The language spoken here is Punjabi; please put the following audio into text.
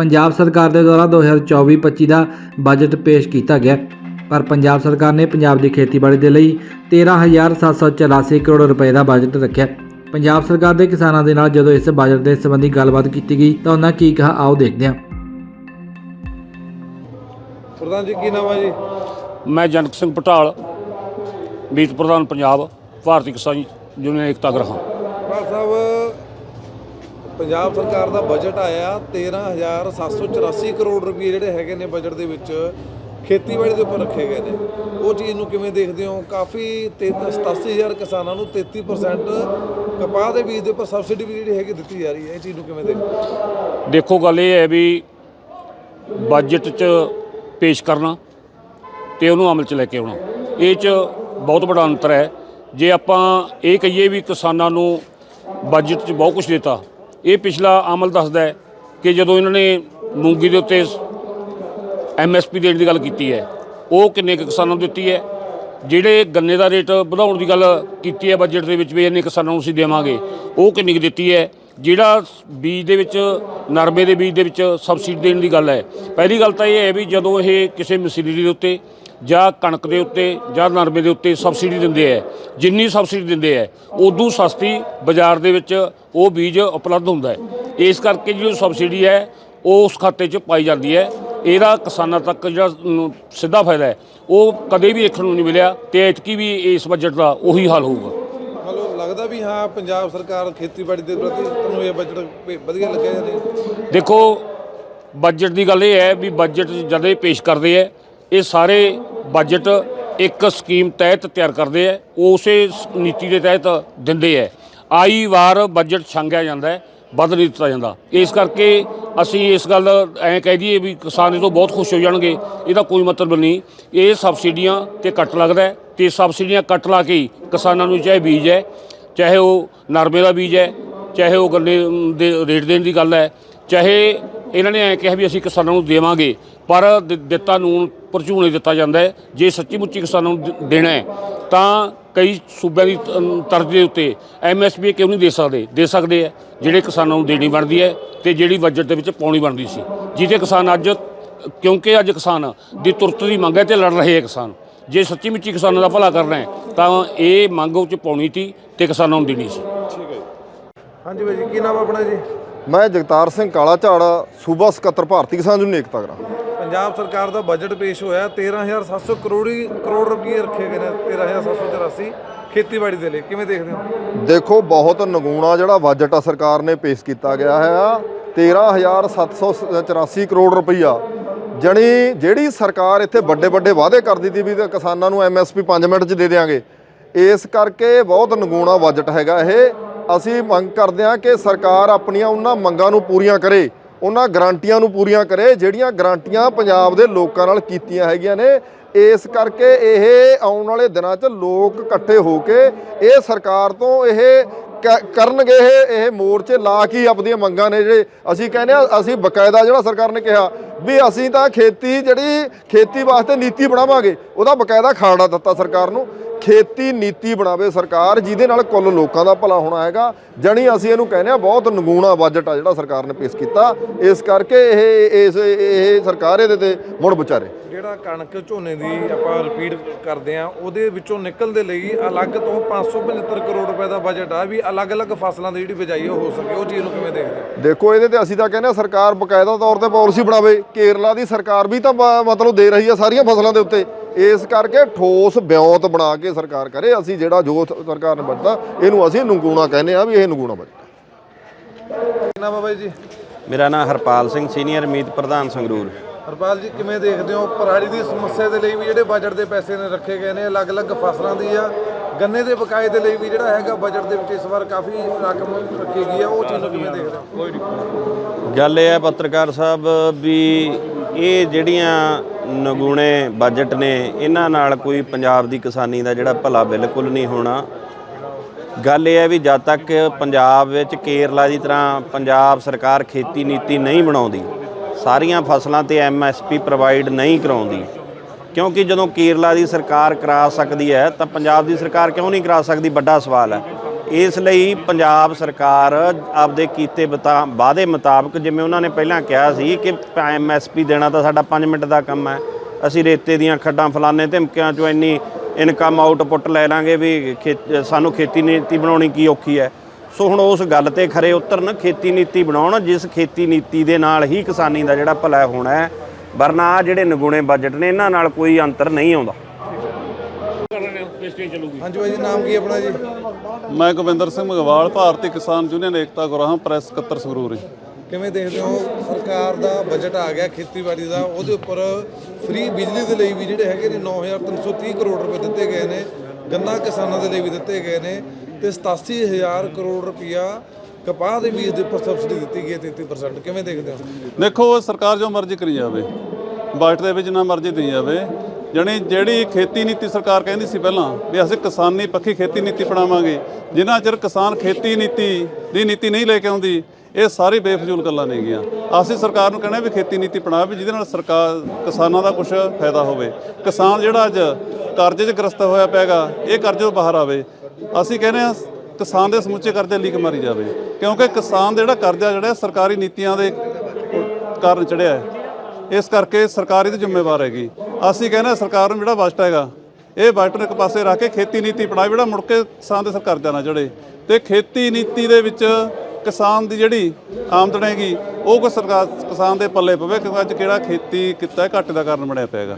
ਪੰਜਾਬ ਸਰਕਾਰ ਦੇ ਦੁਆਰਾ 2024-25 ਦਾ ਬਜਟ ਪੇਸ਼ ਕੀਤਾ ਗਿਆ। ਪਰ ਪੰਜਾਬ ਸਰਕਾਰ ਨੇ ਪੰਜਾਬ ਦੀ ਖੇਤੀਬਾੜੀ ਦੇ ਲਈ 13784 ਕਰੋੜ ਰੁਪਏ ਦਾ ਬਜਟ ਰੱਖਿਆ। ਪੰਜਾਬ ਸਰਕਾਰ ਦੇ ਕਿਸਾਨਾਂ ਦੇ ਨਾਲ ਜਦੋਂ ਇਸ ਬਜਟ ਦੇ ਸੰਬੰਧੀ ਗੱਲਬਾਤ ਕੀਤੀ ਗਈ ਤਾਂ ਉਹਨਾਂ ਕੀ ਕਿਹਾ ਆਓ ਦੇਖਦੇ ਹਾਂ। ਪ੍ਰਧਾਨ ਜੀ ਕੀ ਨਾਮ ਹੈ ਜੀ? ਮੈਂ ਜਨਕ ਸਿੰਘ ਪਟਾਲ ਮੀਤ ਪ੍ਰਧਾਨ ਪੰਜਾਬ ਭਾਰਤੀ ਕਿਸਾਨ ਯੂਨੀਅਨ ਏਕਤਾ ਗ੍ਰਹਾਂ ਪੰਜਾਬ ਸਰਕਾਰ ਦਾ ਬਜਟ ਆਇਆ 13784 ਕਰੋੜ ਰੁਪਏ ਜਿਹੜੇ ਹੈਗੇ ਨੇ ਬਜਟ ਦੇ ਵਿੱਚ ਖੇਤੀਬਾੜੀ ਦੇ ਉੱਪਰ ਰੱਖੇ ਗਏ ਨੇ। ਉਹ ਚੀਜ਼ ਨੂੰ ਕਿਵੇਂ ਦੇਖਦੇ ਹੋ? ਕਾਫੀ 87000 ਕਿਸਾਨਾਂ ਨੂੰ 33% ਕਪਾਹ ਦੇ ਬੀਜ ਦੇ ਉੱਪਰ ਸਬਸਿਡੀ ਵੀ ਜਿਹੜੀ ਹੈਗੀ ਦਿੱਤੀ ਜਾ ਰਹੀ ਹੈ। ਇਹ ਚੀਜ਼ ਨੂੰ ਕਿਵੇਂ ਦੇਖਦੇ ਦੇਖੋ, ਗੱਲ ਇਹ ਹੈ ਵੀ ਬਜਟ 'ਚ ਪੇਸ਼ ਕਰਨਾ ਤੇ ਉਹਨੂੰ ਅਮਲ 'ਚ ਲੈ ਕੇ ਆਉਣਾ। ਇਹ 'ਚ ਬਹੁਤ ਵੱਡਾ ਅੰਤਰ ਹੈ। ਜੇ ਆਪਾਂ ਇਹ ਕਹੀਏ ਵੀ ਕਿਸਾਨਾਂ ਨੂੰ ਬਜਟ 'ਚ ਬਹੁਤ ਕੁਝ ਦਿੱਤਾ ਇਹ ਪਿਛਲਾ ਅਮਲ ਦੱਸਦਾ ਹੈ ਕਿ ਜਦੋਂ ਇਹਨਾਂ ਨੇ ਮੂੰਗੀ ਦੇ ਉੱਤੇ ਐਮਐਸਪੀ ਦੇਣ ਦੀ ਗੱਲ ਕੀਤੀ ਹੈ, ਉਹ ਕਿੰਨੇ ਕੁ ਕਿਸਾਨਾਂ ਨੂੰ ਦਿੱਤੀ ਹੈ? ਜਿਹੜੇ ਗੰਨੇ ਦਾ ਰੇਟ ਵਧਾਉਣ ਦੀ ਗੱਲ ਕੀਤੀ ਹੈ ਬਜਟ ਦੇ ਵਿੱਚ ਵੀ ਇੰਨੇ ਕਿਸਾਨਾਂ ਨੂੰ ਅਸੀਂ ਦੇਵਾਂਗੇ, ਉਹ ਕਿੰਨੀ ਕੁ ਦਿੱਤੀ ਹੈ? ਜਿਹੜਾ ਬੀਜ ਦੇ ਵਿੱਚ, ਨਰਮੇ ਦੇ ਬੀਜ ਦੇ ਵਿੱਚ ਸਬਸਿਡੀ ਦੇਣ ਦੀ ਗੱਲ ਹੈ। ਪਹਿਲੀ ਗੱਲ ਤਾਂ ਇਹ ਹੈ ਵੀ ਜਦੋਂ ਇਹ ਕਿਸੇ ਮਸ਼ੀਨਰੀ ਦੇ ਉੱਤੇ ਜਾਂ ਕਣਕ ਦੇ ਉੱਤੇ ਜਾਂ ਨਰਮੇ ਦੇ ਉੱਤੇ ਸਬਸਿਡੀ ਦਿੰਦੇ ਹੈ, ਜਿੰਨੀ ਸਬਸਿਡੀ ਦਿੰਦੇ ਹੈ, ਉਦੋਂ ਸਸਤੀ ਬਾਜ਼ਾਰ ਦੇ ਵਿੱਚ ਉਹ ਬੀਜ ਉਪਲਬਧ ਹੁੰਦਾ ਹੈ। ਇਸ ਕਰਕੇ ਜਿਹੜੀ ਸਬਸਿਡੀ ਹੈ, ਉਹ ਉਸ ਖਾਤੇ 'ਚ ਪਾਈ ਜਾਂਦੀ ਹੈ। ਇਹਦਾ ਕਿਸਾਨਾਂ ਤੱਕ ਜਿਹੜਾ ਸਿੱਧਾ ਫਾਇਦਾ ਹੈ। ਉਹ ਕਦੇ ਵੀ ਦੇਖਣ ਨੂੰ ਨਹੀਂ ਮਿਲਿਆ ਤੇ ਐਤਕੀ ਵੀ ਇਸ ਬਜਟ ਦਾ ਉਹੀ ਹਾਲ ਹੋਊਗਾ। ਲੱਗਦਾ ਵੀ ਹਾਂ, ਪੰਜਾਬ ਸਰਕਾਰ ਖੇਤੀਬਾੜੀ ਦੇ ਪ੍ਰਤੀ ਤੁਹਾਨੂੰ ਇਹ ਬਜਟ ਵਧੀਆ ਲੱਗਿਆ ਜਾਂ ਨਹੀਂ? ਦੇਖੋ ਬਜਟ ਦੀ ਗੱਲ ਇਹ ਹੈ ਵੀ ਬਜਟ ਜਦੋਂ ਇਹ ਪੇਸ਼ ਕਰਦੇ ਹੈ, ਇਹ ਸਾਰੇ ਬਜਟ ਇੱਕ ਸਕੀਮ ਤਹਿਤ ਤਿਆਰ ਕਰਦੇ ਹੈ ਉਸੇ ਨੀਤੀ ਦੇ ਤਹਿਤ ਦਿੰਦੇ ਹੈ। ਆਈ ਵਾਰ ਬਜਟ ਛੰਗਿਆ ਜਾਂਦਾ ਹੈ ਬਦਲ ਨਹੀਂ ਦਿੱਤਾ ਜਾਂਦਾ। ਇਸ ਕਰਕੇ ਅਸੀਂ ਇਸ ਗੱਲ ਐਂ ਕਹਿ ਦਈਏ ਵੀ ਕਿਸਾਨ ਇਹ ਤੋਂ ਬਹੁਤ ਖੁਸ਼ ਹੋ ਜਾਣਗੇ, ਇਹਦਾ ਕੋਈ ਮਤਲਬ ਨਹੀਂ। ਇਹ ਸਬਸਿਡੀਆਂ ਤੇ ਕੱਟ ਲੱਗਦਾ ਹੈ ਤੇ ਸਬਸਿਡੀਆਂ ਕੱਟ ਲਾ ਕੇ ਹੀ ਕਿਸਾਨਾਂ ਨੂੰ ਚਾਹੇ ਬੀਜ ਹੈ ਚਾਹੇ ਉਹ ਨਰਮੇ ਦਾ ਬੀਜ ਹੈ, ਚਾਹੇ ਉਹ ਗੰਨੇ ਦੇ ਰੇਟ ਦੇਣ ਦੀ ਗੱਲ ਹੈ, ਚਾਹੇ ਇਹਨਾਂ ਨੇ ਐ ਕਿਹਾ ਵੀ ਅਸੀਂ ਕਿਸਾਨਾਂ ਨੂੰ ਦੇਵਾਂਗੇ, ਪਰ ਦਿ- ਦਿੱਤਾ ਨੂਨ ਨਹੀਂ ਦਿੱਤਾ ਜਾਂਦਾ ਹੈ। ਜੇ ਸੱਚੀ ਮੁੱਚੀ ਕਿਸਾਨਾਂ ਨੂੰ ਦੇਣਾ ਹੈ, ਤਾਂ ਕਈ ਸੂਬਿਆਂ ਦੀ ਤ- ਤਰਜ਼ ਦੇ ਉੱਤੇ ਐਮਐਸਪੀ ਕਿਉਂ ਨਹੀਂ ਦੇ ਸਕਦੇ? ਦੇ ਸਕਦੇ ਹੈ, ਜਿਹੜੇ ਕਿਸਾਨਾਂ ਨੂੰ ਦੇਣੀ ਬਣਦੀ ਹੈ ਤੇ ਜਿਹੜੀ ਬਜਟ ਦੇ ਵਿੱਚ ਪਾਉਣੀ ਬਣਦੀ ਸੀ। ਜਿਹਦੇ ਕਿਸਾਨ ਅੱਜ, ਕਿਉਂਕਿ ਅੱਜ ਕਿਸਾਨ ਦੀ ਤੁਰਤ ਦੀ ਮੰਗ ਹੈ ਤੇ ਲੜ ਰਹੇ ਹੈ ਕਿਸਾਨ। ਜੇ ਸੱਚੀ ਮੁੱਚੀ ਕਿਸਾਨਾਂ ਦਾ ਭਲਾ ਕਰਨਾ ਹੈ ਤਾਂ ਇਹ ਮੰਗ ਉਹ ਚ ਪਾਉਣੀ ਸੀ ਤੇ ਕਿਸਾਨਾਂ ਨੂੰ ਦੇਣੀ ਸੀ। ਠੀਕ ਹੈ ਜੀ ਹਾਂਜੀ ਬਾਈ ਜੀ ਕੀ ਨਾਮ ਆਪਣਾ ਜੀ? ਮੈਂ ਜਗਤਾਰ ਸਿੰਘ ਕਾਲਾ ਝਾੜ ਸੂਬਾ ਸਕੱਤਰ ਭਾਰਤੀ ਕਿਸਾਨ ਯੂਨੀਅਨ ਏਕਤਾ ਗ੍ਰਾਮ। ਪੰਜਾਬ ਸਰਕਾਰ ਦਾ ਬਜਟ ਪੇਸ਼ ਹੋਇਆ 13700 ਕਰੋੜੀ ਕਰੋੜ ਰੁਪਏ ਰੱਖੇ ਗਏ ਨੇ 13784 ਖੇਤੀਬਾੜੀ ਦੇ ਲਈ ਕਿਵੇਂ ਦੇਖਦੇ ਹੋ? ਦੇਖੋ ਬਹੁਤ ਨਗੂਣਾ ਜਿਹੜਾ ਬਜਟ ਆ ਸਰਕਾਰ ਨੇ ਪੇਸ਼ ਕੀਤਾ ਗਿਆ ਹੈ। ਆ 13784 ਕਰੋੜ ਰੁਪਈਆ ਜਣੀ ਜਿਹੜੀ ਸਰਕਾਰ ਇੱਥੇ ਵੱਡੇ ਵੱਡੇ ਵਾਅਦੇ ਕਰਦੀ ਸੀ ਵੀ ਤੇ ਕਿਸਾਨਾਂ ਨੂੰ ਐਮਐਸਪੀ 5 ਮਿੰਟ 'ਚ ਦੇ ਦੇਾਂਗੇ ਇਸ ਕਰਕੇ ਬਹੁਤ ਨਗੂਣਾ ਬਜਟ ਹੈਗਾ ਇਹ। ਅਸੀਂ ਮੰਗ ਕਰਦੇ ਹਾਂ ਕਿ ਸਰਕਾਰ ਆਪਣੀਆਂ ਉਹਨਾਂ ਮੰਗਾਂ ਨੂੰ ਪੂਰੀਆਂ ਕਰੇ, ਉਹਨਾਂ ਗਰੰਟੀਆਂ ਨੂੰ ਪੂਰੀਆਂ ਕਰੇ, ਜਿਹੜੀਆਂ ਗਰੰਟੀਆਂ ਪੰਜਾਬ ਦੇ ਲੋਕਾਂ ਨਾਲ ਕੀਤੀਆਂ ਹੈਗੀਆਂ ਨੇ। ਇਸ ਕਰਕੇ ਇਹ ਆਉਣ ਵਾਲੇ ਦਿਨਾਂ 'ਚ ਲੋਕ ਇਕੱਠੇ ਹੋ ਕੇ ਇਹ ਸਰਕਾਰ ਤੋਂ ਇਹ ਕ- ਕਰਨਗੇ ਇਹ ਇਹ ਮੋਰਚੇ ਲਾ ਕੇ ਹੀ ਆਪਣੀਆਂ ਮੰਗਾਂ ਨੇ ਜਿਹੜੇ ਅਸੀਂ ਕਹਿੰਦੇ ਆ ਅਸੀਂ ਬਕਾਇਦਾ ਜਿਹੜਾ ਸਰਕਾਰ ਨੇ ਕਿਹਾ ਵੀ ਅਸੀਂ ਤਾਂ ਖੇਤੀ ਜਿਹੜੀ ਖੇਤੀ ਵਾਸਤੇ ਨੀਤੀ ਬਣਾਵਾਂਗੇ ਉਹਦਾ ਬਕਾਇਦਾ ਖਾੜਾ ਦਿੱਤਾ ਸਰਕਾਰ ਨੂੰ। ਖੇਤੀ ਨੀਤੀ ਬਣਾਵੇ ਸਰਕਾਰ ਜਿਹਦੇ ਨਾਲ ਕੁੱਲ ਲੋਕਾਂ ਦਾ ਭਲਾ ਹੋਣਾ ਹੈਗਾ। ਜਣੀ ਅਸੀਂ ਇਹਨੂੰ ਕਹਿੰਦੇ ਆ ਬਹੁਤ ਨਗੂਣਾ ਬਜਟ ਆ ਜਿਹੜਾ ਸਰਕਾਰ ਨੇ ਪੇਸ਼ ਕੀਤਾ। ਇਸ ਕਰਕੇ ਇਹ ਇਸ ਇਹ ਸਰਕਾਰ ਇਹਦੇ ਤੇ ਮੁੜ ਵਿਚਾਰੇ। ਜਿਹੜਾ ਕਣਕ ਝੋਨੇ ਦੀ ਆਪਾਂ ਰਿਪੀਟ ਕਰਦੇ ਆ ਉਹਦੇ ਵਿੱਚੋਂ ਨਿਕਲ ਦੇ ਲਈ ਅਲੱਗ ਤੋਂ 575 ਕਰੋੜ ਰੁਪਏ ਦਾ ਬਜਟ ਆ ਵੀ ਅਲੱਗ-ਅਲੱਗ ਫਸਲਾਂ ਦੀ ਜਿਹੜੀ ਬਿਜਾਈ ਹੋ ਸਕੇ। ਉਹ ਚੀਜ਼ ਨੂੰ ਕਿਵੇਂ ਦੇਖਦੇ ਦੇਖੋ ਇਹਦੇ ਤੇ ਅਸੀਂ ਤਾਂ ਕਹਿੰਦੇ ਆ ਸਰਕਾਰ ਬਕਾਇਦਾ ਤੌਰ ਤੇ ਪਾਲਿਸੀ ਬਣਾਵੇ। ਕੇਰਲਾ ਦੀ ਸਰਕਾਰ ਵੀ ਤਾਂ ਮਤਲਬ ਦੇ ਰਹੀ ਆ ਸਾਰੀਆਂ ਫਸਲਾਂ ਦੇ ਉੱਤੇ। ਇਸ ਕਰਕੇ ਠੋਸ ਬਿਉਂਤ ਬਣਾ ਕੇ ਸਰਕਾਰ ਕਰੇ। ਅਸੀਂ ਜਿਹੜਾ ਜੋ ਸਰਕਾਰ ਨੇ ਬਜਟਾ ਇਹਨੂੰ ਅਸੀਂ ਨਗੂਣਾ ਕਹਿੰਦੇ ਆ ਵੀ ਇਹ ਨਗੂਣਾ ਨਾਮ ਆ ਬਾਈ ਜੀ? ਮੇਰਾ ਨਾਮ ਹਰਪਾਲ ਸਿੰਘ ਸੀਨੀਅਰ ਮੀਤ ਪ੍ਰਧਾਨ ਸੰਗਰੂਰ। ਹਰਪਾਲ ਜੀ ਕਿਵੇਂ ਦੇਖਦੇ ਹੋ? ਪਰਾਲੀ ਦੀ ਸਮੱਸਿਆ ਦੇ ਲਈ ਵੀ ਜਿਹੜੇ ਬਜਟ ਦੇ ਪੈਸੇ ਨੇ ਰੱਖੇ ਗਏ ਨੇ ਅਲੱਗ-ਅਲੱਗ ਫਸਲਾਂ ਦੀ ਆ। ਗੰਨੇ ਦੇ ਬਕਾਏ ਦੇ ਲਈ ਵੀ ਜਿਹੜਾ ਹੈਗਾ ਬਜਟ ਦੇ ਵਿੱਚ ਇਸ ਵਾਰ ਕਾਫੀ ਰਕਮ ਰੱਖੀ ਗਈ ਆ ਉਹ ਚੀਜ਼ ਨੂੰ ਕਿਵੇਂ ਦੇਖਦੇ ਹੋ? ਗੱਲ ਇਹ ਹੈ ਪੱਤਰਕਾਰ ਸਾਹਿਬ ਵੀ ਇਹ ਜਿਹੜੀਆਂ ਨਗੂਣੇ ਬਜਟ ਨੇ ਇਹਨਾਂ ਨਾਲ ਕੋਈ ਪੰਜਾਬ ਦੀ ਕਿਸਾਨੀ ਦਾ ਜਿਹੜਾ ਭਲਾ ਬਿਲਕੁਲ ਨਹੀਂ ਹੋਣਾ। ਗੱਲ ਇਹ ਹੈ ਵੀ ਜਦ ਤੱਕ ਪੰਜਾਬ ਵਿੱਚ ਕੇਰਲਾ ਦੀ ਤਰ੍ਹਾਂ ਪੰਜਾਬ ਸਰਕਾਰ ਖੇਤੀ ਨੀਤੀ ਨਹੀਂ ਬਣਾਉਂਦੀ ਸਾਰੀਆਂ ਫਸਲਾਂ ਤੇ ਐਮਐਸਪੀ ਪ੍ਰੋਵਾਈਡ ਨਹੀਂ ਕਰਾਉਂਦੀ ਕਿਉਂਕਿ ਜਦੋਂ ਕੇਰਲਾ ਦੀ ਸਰਕਾਰ ਕਰਾ ਸਕਦੀ ਹੈ, ਤਾਂ ਪੰਜਾਬ ਦੀ ਸਰਕਾਰ ਕਿਉਂ ਨਹੀਂ ਕਰਾ ਸਕਦੀ? ਵੱਡਾ ਸਵਾਲ ਹੈ। ਇਸ ਲਈ ਪੰਜਾਬ ਸਰਕਾਰ ਆਪਦੇ ਕੀਤੇ ਬਤਾ- ਵਾਅਦੇ ਮੁਤਾਬਕ, ਜਿਵੇਂ ਉਹਨਾਂ ਨੇ ਪਹਿਲਾਂ ਕਿਹਾ ਸੀ ਕਿ ਐਮਐਸਪੀ ਦੇਣਾ ਤਾਂ ਸਾਡਾ 5 ਮਿੰਟ ਦਾ ਕੰਮ ਹੈ। ਅਸੀਂ ਰੇਤੇ ਦੀਆਂ ਖੱਡਾਂ ਫਲਾਣੇ ਧਮਕਿਆਂ ਚੋਂ ਇੰਨੀ ਇਨਕਮ ਆਊਟਪੁੱਟ ਲੈ ਲਾਂਗੇ ਵੀ ਖੇ- ਸਾਨੂੰ ਖੇਤੀ ਨੀਤੀ ਬਣਾਉਣੀ ਕੀ ਔਖੀ ਹੈ। ਸੋ ਹੁਣ ਉਸ ਗੱਲ ਤੇ ਖਰੇ ਉਤਰਨ, ਖੇਤੀ ਨੀਤੀ ਬਣਾਉਣ, ਜਿਸ ਖੇਤੀ ਨੀਤੀ ਦੇ ਨਾਲ ਹੀ ਕਿਸਾਨੀ ਦਾ ਜਿਹੜਾ ਭਲਾ ਹੋਣਾ ਹੈ ਵਰਨਾ ਜਿਹੜੇ ਨਿਗੁਣੇ ਬਜਟ ਨੇ ਇਹਨਾਂ ਨਾਲ ਕੋਈ ਅੰਤਰ ਨਹੀਂ ਆਉਂਦਾ। ਹਾਂਜੀ ਬਾਈ ਜੀ ਨਾਮ ਕੀ ਆਪਣਾ ਜੀ? ਮੈਂ ਗੋਬਿੰਦਰ ਸਿੰਘ ਮਗਵਾਲ ਭਾਰਤੀ ਕਿਸਾਨ ਯੂਨੀਅਨ ਏਕਤਾ ਗੁਰਾਹਾਂ ਪ੍ਰੈਸ ਸਕੱਤਰ ਸੰਗਰੂਰ। ਜੀ ਕਿਵੇਂ ਦੇਖਦੇ ਹੋ? ਸਰਕਾਰ ਦਾ ਬਜਟ ਆ ਗਿਆ ਖੇਤੀਬਾੜੀ ਦਾ ਉਹਦੇ ਉੱਪਰ ਫ੍ਰੀ ਬਿਜਲੀ ਦੇ ਲਈ ਵੀ ਜਿਹੜੇ ਹੈਗੇ ਨੇ 9330 ਕਰੋੜ ਰੁਪਏ ਦਿੱਤੇ ਗਏ ਨੇ ਗੰਨਾ ਕਿਸਾਨਾਂ ਦੇ ਲਈ ਵੀ ਦਿੱਤੇ ਗਏ ਨੇ ਤੇ 87000 ਕਰੋੜ ਰੁਪਇਆ ਕਪਾਹ ਦੇ ਬੀਜ ਦੇ ਉੱਪਰ ਸਬਸਿਡੀ ਦਿੱਤੀ ਗਈ ਹੈ 33% ਕਿਵੇਂ ਦੇਖਦੇ ਹੋ? ਦੇਖੋ ਸਰਕਾਰ ਜੋ ਮਰਜ਼ੀ ਕਰੀ ਜਾਵੇ ਬਜਟ ਦੇ ਵਿੱਚ ਨਾ ਮਰਜ਼ੀ ਦੇਈ ਜਾਵੇ ਜਣੀ ਜਿਹੜੀ ਖੇਤੀ ਨੀਤੀ ਸਰਕਾਰ ਕਹਿੰਦੀ ਸੀ ਪਹਿਲਾਂ ਵੀ ਅਸੀਂ ਕਿਸਾਨੀ ਪੱਖੀ ਖੇਤੀ ਨੀਤੀ ਬਣਾਵਾਂਗੇ ਜਿੰਨਾ ਚਿਰ ਕਿਸਾਨ ਖੇਤੀ ਨੀਤੀ ਦੀ ਨੀਤੀ ਨਹੀਂ ਲੈ ਕੇ ਆਉਂਦੀ, ਇਹ ਸਾਰੀ ਬੇਫਜ਼ੂਲ ਗੱਲਾਂ ਨੇ ਗੀਆਂ। ਅਸੀਂ ਸਰਕਾਰ ਨੂੰ ਕਹਿੰਦੇ ਵੀ ਖੇਤੀ ਨੀਤੀ ਬਣਾਵੇ ਜਿਹਦੇ ਨਾਲ ਸਰਕਾਰ, ਕਿਸਾਨਾਂ ਦਾ ਕੁਝ ਫਾਇਦਾ ਹੋਵੇ। ਕਿਸਾਨ ਜਿਹੜਾ ਅੱਜ ਕਰਜ਼ੇ 'ਚ ਗ੍ਰਸਤ ਹੋਇਆ ਪਿਆਗਾ, ਇਹ ਕਰਜ਼ੇ ਤੋਂ ਬਾਹਰ ਆਵੇ। ਅਸੀਂ ਕਹਿੰਦੇ ਆ ਕਿਸਾਨ ਦੇ ਸਮੁੱਚੇ ਕਰਜ਼ੇ ਲੀਕ ਮਾਰੀ ਜਾਵੇ। ਕਿਉਂਕਿ ਕਿਸਾਨ ਦਾ ਜਿਹੜਾ ਕਰਜ਼ਾ ਜਿਹੜਾ ਸਰਕਾਰੀ ਨੀਤੀਆਂ ਦੇ ਕਾਰਨ ਚੜਿਆ ਹੈ। ਇਸ ਕਰਕੇ ਸਰਕਾਰੀ ਇਹਦੀ ਜ਼ਿੰਮੇਵਾਰ ਹੈਗੀ। ਅਸੀਂ ਕਹਿੰਦੇ ਸਰਕਾਰ ਨੂੰ ਜਿਹੜਾ ਬਜਟ ਹੈਗਾ, ਇਹ ਬਜਟ ਨੂੰ ਇੱਕ ਪਾਸੇ ਰੱਖ ਕੇ ਖੇਤੀ ਨੀਤੀ ਬਣਾਏ ਜਿਹੜਾ ਮੁੜ ਕੇ ਕਿਸਾਨ ਦੇ ਸਰ ਕਰਜ਼ਾ ਨਾ ਚੜੇ ਤੇ ਖੇਤੀ ਨੀਤੀ ਦੇ ਵਿੱਚ ਕਿਸਾਨ ਦੀ ਜਿਹੜੀ ਆਮਦਨ ਹੈਗੀ, ਉਹ ਕੋ ਸਰਕਾਰ, ਕਿਸਾਨ ਦੇ ਪੱਲੇ ਪਵੇ, ਕਿਉਂਕਿ ਅੱਜ ਕਿਹੜਾ ਖੇਤੀ ਕਿੱਤਾ, ਘਾਟੇ ਦਾ ਕਾਰਨ ਬਣਿਆ ਪਿਆ